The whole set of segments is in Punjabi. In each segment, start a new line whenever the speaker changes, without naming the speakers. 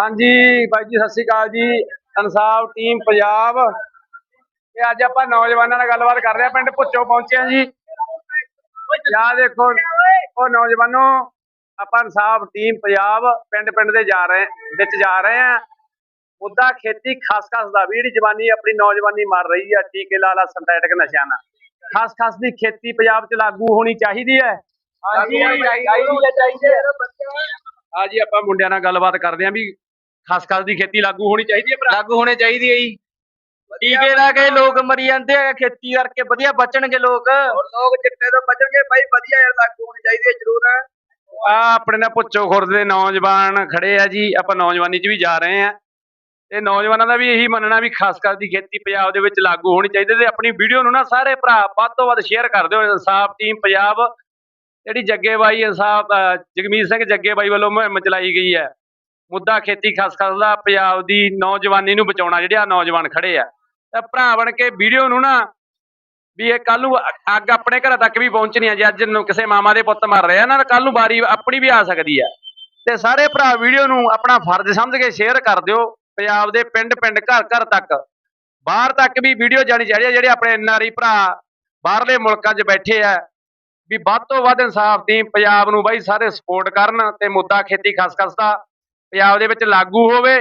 ਹਾਂਜੀ, ਬਾਈ ਜੀ, ਸਤਿ ਸ਼੍ਰੀ ਅਕਾਲ ਜੀ। ਇਨਸਾਫ ਟੀਮ ਪੰਜਾਬ। ਤੇ ਅੱਜ ਆਪਾਂ ਨੌਜਵਾਨਾਂ ਨਾਲ ਗੱਲਬਾਤ ਕਰ ਰਹੇ ਹਾਂ। ਪਿੰਡ ਭੁੱਚੋ ਪਹੁੰਚੇ ਹਾਂ ਜੀ। ਯਾ ਦੇਖੋ, ਉਹ ਨੌਜਵਾਨੋ, ਆਪਾਂ ਇਨਸਾਫ ਟੀਮ ਪੰਜਾਬ ਪਿੰਡ ਪਿੰਡ ਦੇ ਜਾ ਰਹੇ, ਵਿੱਚ ਜਾ ਰਹੇ ਹਾਂ। ਮੁੱਦਾ ਖੇਤੀ ਖਾਸ ਖਾਸ ਦਾ। ਵੀ ਜਿਹੜੀ ਜਵਾਨੀ ਆਪਣੀ ਨੌਜਵਾਨੀ ਮਰ ਰਹੀ ਆ ਟੀਕੇ ਲਾ ਲਾ ਸਿੰਥੈਟਿਕ ਨਸ਼ਿਆਂ ਨਾਲ। ਖਾਸ ਖਾਸ ਦੀ ਖੇਤੀ ਪੰਜਾਬ 'ਚ ਲਾਗੂ ਹੋਣੀ ਚਾਹੀਦੀ ਹੈ। ਹਾਂਜੀ ਚਾਹੀਦੀ ਹੈ ਚਾਹੀਦੀ ਹੈ। ਆ ਜੀ ਆਪਾਂ ਮੁੰਡਿਆਂ ਨਾਲ ਗੱਲਬਾਤ ਕਰਦੇ ਆਂ ਵੀ ਖਾਸ ਖਾਸ ਦੀ ਖੇਤੀ ਲਾਗੂ ਹੋਣੀ ਚਾਹੀਦੀ ਹੈ ਭਰਾ?
ਲਾਗੂ ਹੋਣੇ ਚਾਹੀਦੀ ਹੈ ਜੀ। ਟੀਕੇ ਲਾ ਕੇ ਲੋਕ ਮਰੀ ਜਾਂਦੇ ਆ ਖੇਤੀ ਕਰਕੇ ਵਧੀਆ ਬਚਣਗੇ ਲੋਕ।
ਲੋਕ ਚਿੱਟੇ ਤੋਂ ਬਚਣਗੇ ਬਾਈ ਵਧੀਆ ਯਾਰ ਲਾਗੂ ਹੋਣੀ ਚਾਹੀਦੀ ਹੈ ਜ਼ਰੂਰ। ਆ ਆਪਣੇ ਨਾਲ ਪੁੱਛੋ ਖੁਰਦ ਦੇ ਨੌਜਵਾਨ ਖੜੇ ਆ ਜੀ ਆਪਾਂ ਨੌਜਵਾਨੀ 'ਚ ਵੀ ਜਾ ਰਹੇ ਆ। ਤੇ ਨੌਜਵਾਨਾਂ ਦਾ ਵੀ ਇਹੀ ਮੰਨਣਾ ਵੀ ਖਾਸ ਕਰ ਦੀ ਖੇਤੀ ਪੰਜਾਬ ਦੇ ਵਿੱਚ ਲਾਗੂ ਹੋਣੀ ਚਾਹੀਦੀ ਤੇ ਆਪਣੀ ਵੀਡੀਓ ਨੂੰ ਨਾ ਸਾਰੇ ਭਰਾ ਵੱਧ ਤੋਂ ਵੱਧ ਸ਼ੇਅਰ ਕਰ ਦਿਓ ਇਨਸਾਫ ਟੀਮ ਪੰਜਾਬ ਜਿਹੜੀ ਜੱਗੇ ਬਾਈ ਇਨਸਾਫ ਜਗਮੀਤ ਸਿੰਘ ਜੱਗੇ ਬਾਈ ਵੱਲੋਂ ਮੁਹਿੰਮ ਚਲਾਈ ਗਈ ਹੈ। ਮੁੱਦਾ ਖੇਤੀ ਖਾਸ ਦਾ ਪੰਜਾਬ ਦੀ ਨੌਜਵਾਨੀ ਨੂੰ ਬਚਾਉਣਾ, ਜਿਹੜੇ ਆ ਨੌਜਵਾਨ ਖੜੇ ਆ। ਤਾਂ ਭਰਾ ਬਣ ਕੇ ਵੀਡੀਓ ਨੂੰ ਨਾ ਵੀ ਇਹ ਕੱਲ ਨੂੰ ਅੱਗ ਆਪਣੇ ਘਰਾਂ ਤੱਕ ਵੀ ਪਹੁੰਚਣੀ ਆ, ਜੇ ਅੱਜ ਨੂੰ ਕਿਸੇ ਮਾਮਾ ਦੇ ਪੁੱਤ ਮਰ ਰਹੇ ਨਾ ਕੱਲ ਨੂੰ ਵਾਰੀ ਆਪਣੀ ਵੀ ਆ ਸਕਦੀ ਆ। ਤੇ ਸਾਰੇ ਭਰਾ ਵੀਡੀਓ ਨੂੰ ਆਪਣਾ ਫਰਜ਼ ਸਮਝ ਕੇ ਸ਼ੇਅਰ ਕਰ ਦਿਓ, ਪੰਜਾਬ ਦੇ ਪਿੰਡ ਪਿੰਡ, ਘਰ ਘਰ ਤੱਕ। ਬਾਹਰ ਤੱਕ ਵੀ ਵੀਡੀਓ ਜਾਣੀ ਚਾਹੀਦੀ ਹੈ ਜਿਹੜੇ ਆਪਣੇ ਐਨਆਰਈ ਭਰਾ ਬਾਹਰਲੇ ਮੁਲਕਾਂ 'ਚ ਬੈਠੇ ਆ। ਵੀ ਵੱਧ ਤੋਂ ਵੱਧ ਇਨਸਾਫ ਟੀਮ ਪੰਜਾਬ ਨੂੰ ਬਾਈ ਸਾਰੇ ਸਪੋਰਟ ਕਰਨ ਤੇ ਮੁੱਦਾ ਖੇਤੀ ਖਸਖਸ ਦਾ, ਪੰਜਾਬ ਦੇ ਵਿੱਚ ਲਾਗੂ ਹੋਵੇ।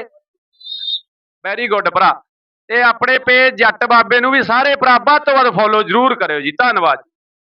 ਵੈਰੀ ਗੁੱਡ ਭਰਾ। ਤੇ ਆਪਣੇ ਪੇਜ ਜੱਟ ਬਾਬੇ ਨੂੰ ਵੀ ਸਾਰੇ ਭਰਾ ਵੱਧ ਤੋਂ ਵੱਧ ਫੋਲੋ ਜ਼ਰੂਰ ਕਰਿਓ ਜੀ। ਧੰਨਵਾਦ।